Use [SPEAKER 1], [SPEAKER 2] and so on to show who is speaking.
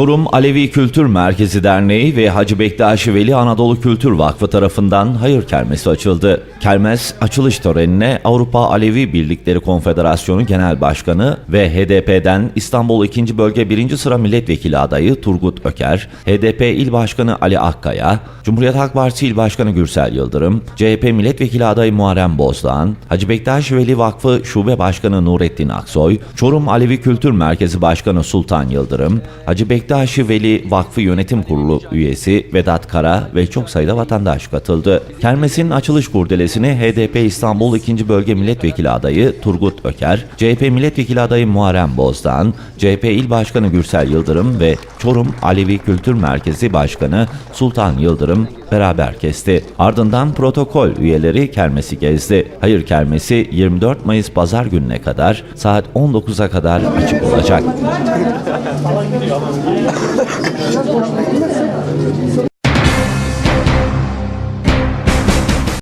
[SPEAKER 1] Çorum Alevi Kültür Merkezi Derneği ve Hacı Bektaşi Veli Anadolu Kültür Vakfı tarafından hayır kermesi açıldı. Kermes açılış törenine Avrupa Alevi Birlikleri Konfederasyonu Genel Başkanı ve HDP'den İstanbul 2. Bölge 1. Sıra Milletvekili adayı Turgut Öker, HDP İl Başkanı Ali Akkaya, Cumhuriyet Halk Partisi İl Başkanı Gürsel Yıldırım, CHP Milletvekili adayı Muharrem Bozdağ, Hacı Bektaşi Veli Vakfı Şube Başkanı Nurettin Aksoy, Çorum Alevi Kültür Merkezi Başkanı Sultan Yıldırım, Hacı Bektaşi Veli Vakfı Yönetim Kurulu üyesi Vedat Kara ve çok sayıda vatandaş katıldı. Kermesin açılış kurdelesini HDP İstanbul 2. Bölge Milletvekili adayı Turgut Öker, CHP Milletvekili adayı Muharrem Bozdağ, CHP İl Başkanı Gürsel Yıldırım ve Çorum Alevi Kültür Merkezi Başkanı Sultan Yıldırım beraber kesti. Ardından protokol üyeleri kermesi gezdi. Hayır kermesi 24 Mayıs pazar gününe kadar saat 19'a kadar açık olacak.